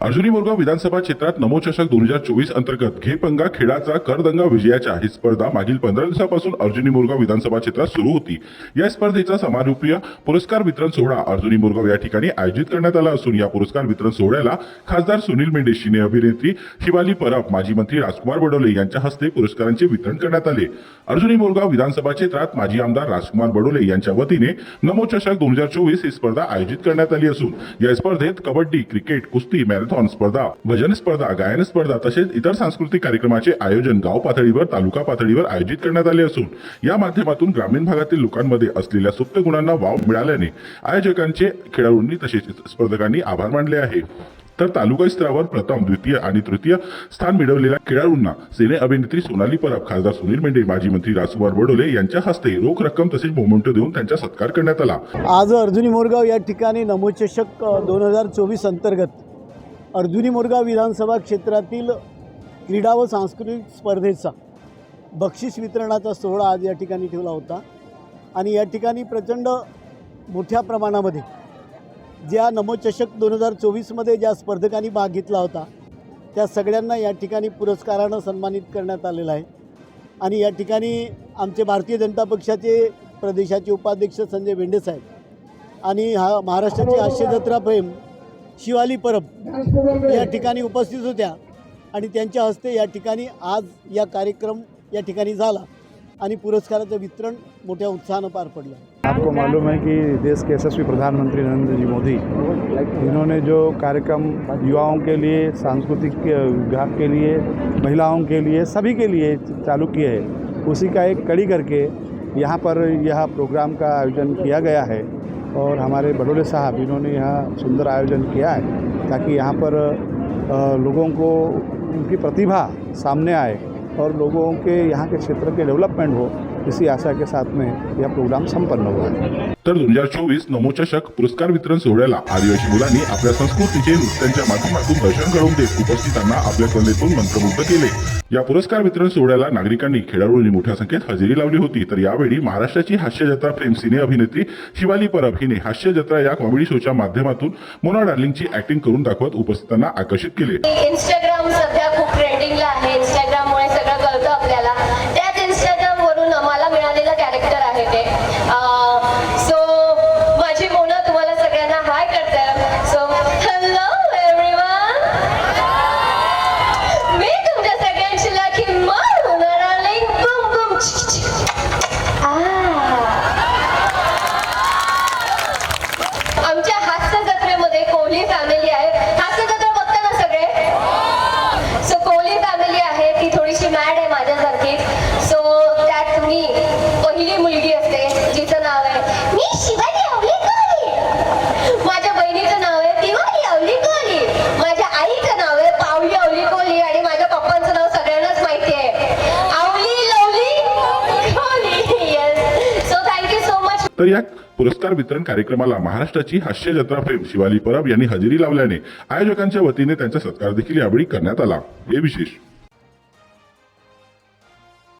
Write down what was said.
अर्जुनी मोरगाव विधानसभा क्षेत्रात नमो चषक दोन हजार चोवीस अंतर्गत घेपंगा खेळाचा करदंगा विजयाच्या. ही स्पर्धा मागील पंधरा दिवसापासून अर्जुनी मोरगाव विधानसभा क्षेत्रात सुरू होती. या स्पर्धेचा समारोपीय पुरस्कार वितरण सोहळा अर्जुनी मोरगाव या ठिकाणी आयोजित करण्यात आला असून या पुरस्कार वितरण सोहळ्याला खासदार सुनील मेंढे सिने अभिनेत्री शिवाली परब माजी मंत्री राजकुमार बडोले यांच्या हस्ते पुरस्कारांचे वितरण करण्यात आले. अर्जुनी मोरगाव विधानसभा क्षेत्रात माजी आमदार राजकुमार बडोले यांच्या वतीने नमो चषक दोन हजार चोवीस ही स्पर्धा आयोजित करण्यात आली असून या स्पर्धेत कबड्डी क्रिकेट कुस्ती मॅरेथॉन स्पर्धा भजन स्पर्धा गायन स्पर्धा तसेच इतर सांस्कृतिक कार्यक्रमाचे आयोजन गाव पातळीवर तालुका पातळीवर आयोजित करण्यात आले असून या माध्यमातून ग्रामीण भागातील लोकांमध्ये असलेल्या सुप्त गुणांना वाव मिळाल्याने आयोजकांचे खेळाडूंनी तसेच स्पर्धकांनी आभार मानले आहे. तर तालुका स्तरावर प्रथम द्वितीय आणि तृतीय स्थान मिळवलेल्या खेळाडूंना सिने अभिनेत्री सोनाली परब खासदार सुनील मेंढे माजी मंत्री राजकुमार बडोले यांच्या हस्ते रोख रक्कम तसेच मोमेंटो देऊन त्यांचा सत्कार करण्यात आला. आज अर्जुनी मोरगाव या ठिकाणी नमोचषक दोन हजार चोवीस अंतर्गत अर्जुनी मोरगाव विधानसभा क्षेत्रातील क्रीडा व सांस्कृतिक स्पर्धेचा बक्षीस वितरणाचा सोहळा आज या ठिकाणी ठेवला होता. आणि या ठिकाणी प्रचंड मोठ्या प्रमाणामध्ये ज्या नमोचषक दोन हजार चोवीसमध्ये ज्या स्पर्धकांनी भाग घेतला होता त्या सगळ्यांना या ठिकाणी पुरस्कारानं सन्मानित करण्यात आलेलं आहे. आणि या ठिकाणी आमचे भारतीय जनता पक्षाचे प्रदेशाचे उपाध्यक्ष संजय भेंडे साहेब आणि हा महाराष्ट्राची हास्य प्रेम शिवाली परब या ठिकाणी उपस्थित होत्या आणि त्यांच्या हस्ते या ठिकाणी आज या कार्यक्रम या ठिकाणी झाला आणि पुरस्काराचं वितरण मोठ्या उत्साहानं पार पडलं. आपको मालूम है कि देश के यशस्वी प्रधानमंत्री नरेंद्र जी मोदी इन्होंने जो कार्यक्रम युवाओं के लिए सांस्कृतिक विभाग के लिए महिलाओं के लिए सभी के लिए चालू किए हैं उसी का एक कड़ी करके यहाँ पर यह प्रोग्राम का आयोजन किया गया है। और हमारे बडोले साहब इन्होंने यहाँ सुंदर आयोजन किया है ताकि यहाँ पर लोगों को उनकी प्रतिभा सामने आए और लोगों के यहाँ के क्षेत्र के डेवलपमेंट हो। इसी आशा के साथ में यह प्रोग्राम संपन्न हुआ। है तर दोन हजार चोवीस नमो चषक पुरस्कार वितरण सोहळ्याला आदिवासी मुलांनी आपल्या संस्कृतीचे नृत्यांच्या माध्यमातून दर्शन घडवून देत उपस्थितांना आपल्या कलेतून मंत्रमुग्ध केले. या पुरस्कार वितरण सोहळ्याला नागरिकांनी खेळाडूंनी मोठ्या संख्येत हजेरी लावली होती. तर यावेळी महाराष्ट्राची हास्य जत्रा प्रेम सिने अभिनेत्री शिवाली परब हिने हास्य जत्रा या कॉमेडी शोच्या माध्यमातून मोना डार्लिंगची ऍक्टिंग करून दाखवत उपस्थितांना आकर्षित केले. इंस्टाग्राम सध्या खूप ट्रेंडिंगला आहे. इंस्टाग्राममुळे सगळं फॅमिली आहे ती थोडीशी मॅड आहे माझ्यासारखी. सो त्यात मी पहिली मुलगी असते जिचं नाव आहे मी शिवाजी आवली माझ्या बहिणीचं नाव आहे तिवारी आवली कोहली माझ्या आईचं नाव आहे पावली अवली कोहली आणि माझ्या पप्पांचं नाव सगळ्यांनाच माहिती आहे. आवली lovely Kohli yes so thank you so much तर या पुरस्कार वितरण कार्यक्रमाला महाराष्ट्राची हास्य जत्रा प्रेम शिवाली परब यांनी हजेरी लावल्याने आयोजकांच्या वतीने त्यांचा सत्कार देखील यावेळी करण्यात आला. हे विशेष.